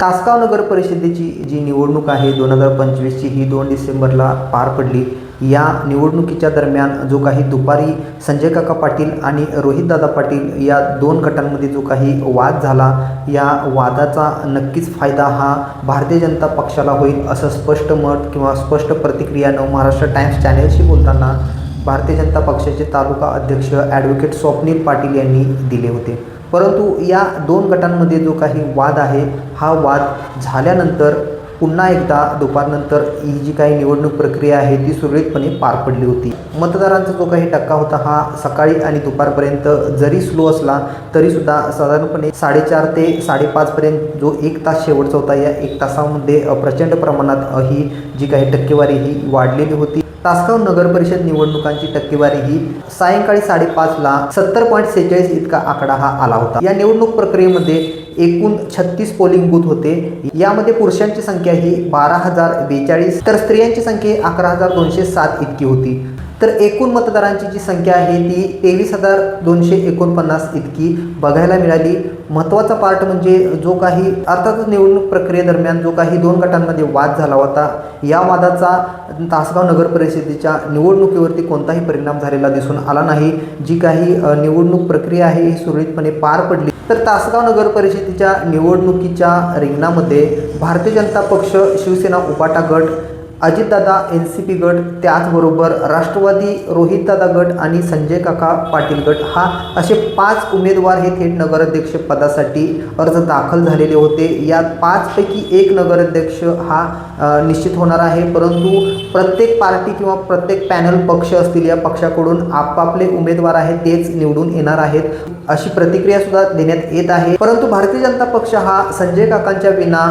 तासगाव नगर परिषदेची जी निवडणूक आहे दोन हजार पंचवीसची ही दोन डिसेंबरला पार पडली. या निवडणुकीच्या दरम्यान जो काही दुपारी संजय काका पाटील आणि रोहितदादा पाटील या दोन गटांमध्ये जो काही वाद झाला या वादाचा नक्कीच फायदा हा भारतीय जनता पक्षाला होईल असं स्पष्ट मत किंवा स्पष्ट प्रतिक्रिया नव महाराष्ट्र टाइम्स चॅनेलशी बोलताना भारतीय जनता पक्षाचे तालुका अध्यक्ष ॲडव्होकेट स्वप्नील पाटील यांनी दिले होते. परंतु या दोन गटांमध्ये जो काही वाद आहे हा वाद झाल्यानंतर पुन्हा एकदा दुपारनंतर ही जी काही निवडणूक प्रक्रिया आहे ती सुरळीतपणे पार पडली होती. मतदारांचा जो काही टक्का होता हा सकाळी आणि दुपारपर्यंत जरी स्लो असला तरीसुद्धा साधारणपणे साडेचार ते साडेपाचपर्यंत जो एक तास शेवटचा होता या एक तासामध्ये प्रचंड प्रमाणात ही जी काही टक्केवारी ही वाढलेली होती. तासगाव नगर परिषद निवडणुकांची टक्केवारी ही सायंकाळी साडेपाचला सत्तर पॉईंट सेहेचाळीस इतका आकडा हा आला होता. या निवडणूक प्रक्रियेमध्ये एकूण छत्तीस पोलिंग बूथ होते. यामध्ये पुरुषांची संख्या ही बारा हजार बेचाळीस तर स्त्रियांची संख्या अकरा हजार दोनशे सात इतकी होती. तर एकूण मतदारांची जी संख्या आहे ती तेवीस हजार दोनशे एकोणपन्नास इतकी बघायला मिळाली. महत्त्वाचा पार्ट म्हणजे जो काही अर्थातच निवडणूक प्रक्रियेदरम्यान जो काही दोन गटांमध्ये वाद झाला होता या वादाचा तासगाव नगर परिषदेच्या निवडणुकीवरती कोणताही परिणाम झालेला दिसून आला नाही. जी काही निवडणूक प्रक्रिया आहे ही सुरळीतपणे पार पडली. तर तासगाव नगर परिषदेच्या निवडणुकीच्या रिंगणामध्ये भारतीय जनता पक्ष शिवसेना उपाटा गट अजितदादा एन सी पी गट त्याचबरोबर राष्ट्रवादी रोहितदादा गट आणि संजय काका पाटील गट. हा असे पाच उमेदवार हे थेट नगराध्यक्षपदासाठी अर्ज दाखल झालेले होते. यात पाचपैकी एक नगराध्यक्ष हा निश्चित होणार आहे. परंतु प्रत्येक पार्टी किंवा प्रत्येक पॅनल पक्ष असतील या पक्षाकडून आपापले उमेदवार आहेत तेच निवडून येणार आहेत अशी प्रतिक्रियासुद्धा देण्यात येत आहे. परंतु भारतीय जनता पक्ष हा संजय काकांच्या विना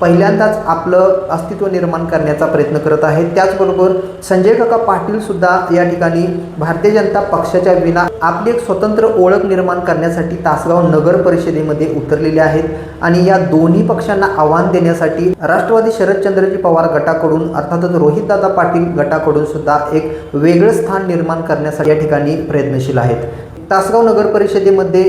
पहिल्यांदाच आपलं अस्तित्व निर्माण करण्याचा प्रयत्न करत आहे. त्याचबरोबर संजय काका पाटील सुद्धा या ठिकाणी भारतीय जनता पक्षाच्या विना आपली एक स्वतंत्र ओळख निर्माण करण्यासाठी तासगाव नगर परिषदेमध्ये उतरलेले आहेत आणि या दोन्ही पक्षांना आव्हान देण्यासाठी राष्ट्रवादी शरदचंद्रजी पवार गटाकडून अर्थातच रोहितदादा पाटील गटाकडून सुद्धा एक वेगळं स्थान निर्माण करण्यासाठी या ठिकाणी प्रयत्नशील आहेत. तासगाव नगर परिषदेमध्ये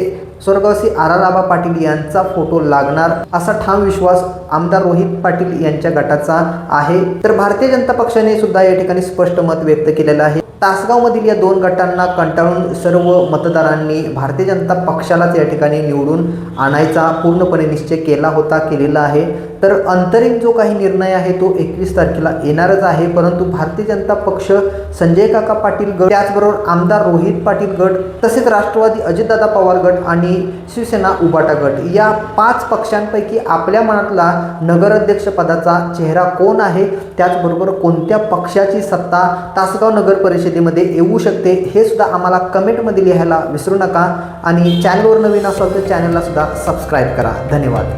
स्वर्गवासी आर आर आबा पाटील यांचा फोटो लागणार असा ठाम विश्वास आमदार रोहित पाटील यांच्या गटाचा आहे. तर भारतीय जनता पक्षाने सुद्धा या ठिकाणी स्पष्ट मत व्यक्त केलेलं आहे. तासगावमधील या दोन गटांना कंटाळून सर्व मतदारांनी भारतीय जनता पक्षालाच या ठिकाणी निवडून आणायचा पूर्णपणे निश्चय केला होता केलेला आहे. तर अंतरिम जो काही निर्णय आहे तो एकवीस तारखेला येणारच आहे. परंतु भारतीय जनता पक्ष संजय काका पाटील गट त्याचबरोबर आमदार रोहित पाटील गट तसेच राष्ट्रवादी अजितदादा पवार गट आणि आणि शिवसेना उबाटा गट. या पाच पक्षांपैकी आपल्या मनातला नगराध्यक्षपदाचा चेहरा कोण आहे? त्याचबरोबर कोणत्या पक्षाची सत्ता तासगाव नगर परिषदेमध्ये येऊ शकते? हे सुद्धा आम्हाला कमेंटमध्ये लिहायला विसरू नका आणि चॅनलवर नवीन असाल तर चॅनलला सुद्धा सबस्क्राईब करा. धन्यवाद.